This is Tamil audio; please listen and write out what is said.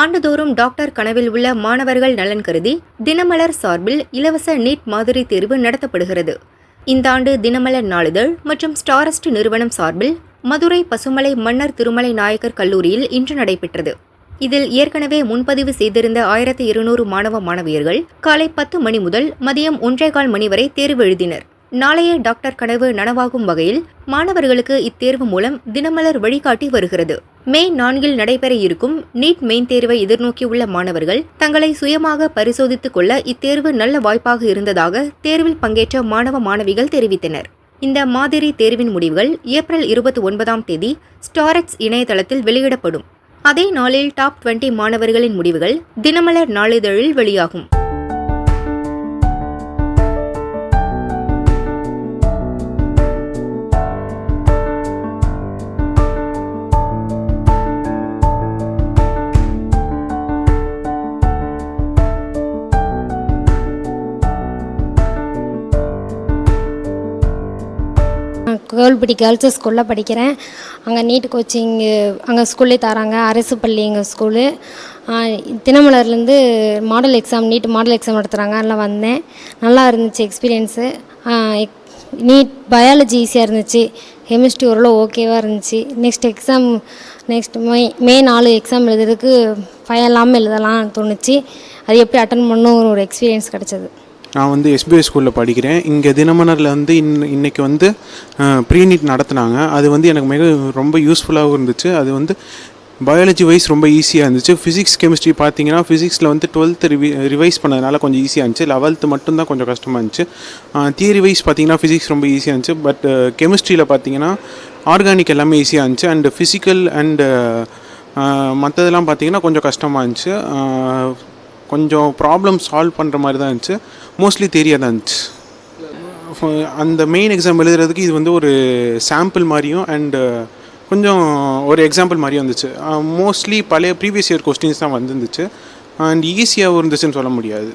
ஆண்டுதோறும் டாக்டர் கனவில் உள்ள மாணவர்கள் நலன் கருதி தினமலர் சார்பில் இலவச நீட் மாதிரி தேர்வு நடத்தப்படுகிறது. இந்த ஆண்டு தினமலர் நாளிதழ் மற்றும் ஸ்டாரஸ்ட் நிறுவனம் சார்பில் மதுரை பசுமலை மன்னர் திருமலை நாயக்கர் கல்லூரியில் இன்று நடைபெற்றது. இதில் ஏற்கனவே முன்பதிவு செய்திருந்த ஆயிரத்தி இருநூறு மாணவ மாணவியர்கள் காலை பத்து மணி முதல் மதியம் ஒன்றேகால் மணி வரை தேர்வு எழுதினர். நாளைய டாக்டர் கனவு நனவாகும் வகையில் மாணவர்களுக்கு இத்தேர்வு மூலம் தினமலர் வழிகாட்டி வருகிறது. மே நான்கில் நடைபெற இருக்கும் நீட் மெயின் தேர்வை எதிர்நோக்கியுள்ள மாணவர்கள் தங்களை சுயமாக பரிசோதித்துக் கொள்ள இத்தேர்வு நல்ல வாய்ப்பாக இருந்ததாக தேர்வில் பங்கேற்ற மாணவ மாணவிகள் தெரிவித்தனர். இந்த மாதிரி தேர்வின் முடிவுகள் ஏப்ரல் இருபத்தி ஒன்பதாம் தேதி ஸ்டாரெக்ஸ் இணையதளத்தில் வெளியிடப்படும். அதே நாளில் டாப் 20 மாணவர்களின் முடிவுகள் தினமலர் நாளிதழில் வெளியாகும். நான் கோவில்பட்டி ஸ்கூலில் படிக்கிறேன். அங்கே நீட் கோச்சிங்கு அங்கே ஸ்கூல்லே தராங்க. அரசு பள்ளி எங்கள் school. தினமலர்லேருந்து model exam NEET model exam நடத்துகிறாங்க அதில் வந்தேன். நல்லா இருந்துச்சு எக்ஸ்பீரியன்ஸு. நீட் பயாலஜி ஈஸியாக இருந்துச்சு. கெமிஸ்ட்ரி ஓரளவு ஓகேவாக இருந்துச்சு. Next exam next May May நாலு எக்ஸாம் எழுதுறதுக்கு பயம் இல்லாமல் எழுதலாம் தோணுச்சு. அது எப்படி அட்டன் பண்ணணும் ஒரு எக்ஸ்பீரியன்ஸ் கிடச்சிது. நான் வந்து எஸ்பிஐ ஸ்கூலில் படிக்கிறேன். இங்கே தினமலரில் வந்து இன் இன்றைக்கி வந்து ப்ரீ நீட் நடத்துனாங்க. அது வந்து எனக்கு மிக ரொம்ப யூஸ்ஃபுல்லாகவும் இருந்துச்சு. அது வந்து பயாலஜி வைஸ் ரொம்ப ஈஸியாக இருந்துச்சு. ஃபிசிக்ஸ் கெமிஸ்ட்ரி பார்த்தீங்கன்னா ஃபிசிக்ஸில் வந்து டுவெல்த்து ரிவி ரிவைஸ் பண்ணதுனால கொஞ்சம் ஈஸியாக இருந்துச்சு. லெவல்த்து மட்டும்தான் கொஞ்சம் கஷ்டமாக இருந்துச்சு. தியரி வைஸ் பார்த்தீங்கன்னா ஃபிசிக்ஸ் ரொம்ப ஈஸியாக இருந்துச்சு. பட் கெமிஸ்ட்ரியில் பார்த்தீங்கன்னா ஆர்கானிக் எல்லாமே ஈஸியாக இருந்துச்சு. அண்டு ஃபிசிக்கல் அண்டு மற்றதெல்லாம் பார்த்தீங்கன்னா கொஞ்சம் கஷ்டமாக இருந்துச்சு. கொஞ்சம் ப்ராப்ளம் சால்வ் பண்ணுற மாதிரி தான் இருந்துச்சு. மோஸ்ட்லி தெரியாக தான் இருந்துச்சு. அந்த மெயின் எக்ஸாம் எழுதுறதுக்கு இது வந்து ஒரு சாம்பிள் மாதிரியும் அண்டு uh, கொஞ்சம் ஒரு எக்ஸாம்பிள் மாதிரியும் இருந்துச்சு மோஸ்ட்லி uh, பழைய ப்ரீவியஸ் இயர் கொஸ்டின்ஸ் தான் வந்துருந்துச்சு. அண்ட் ஈஸியாகவும் இருந்துச்சுன்னு சொல்ல முடியாது.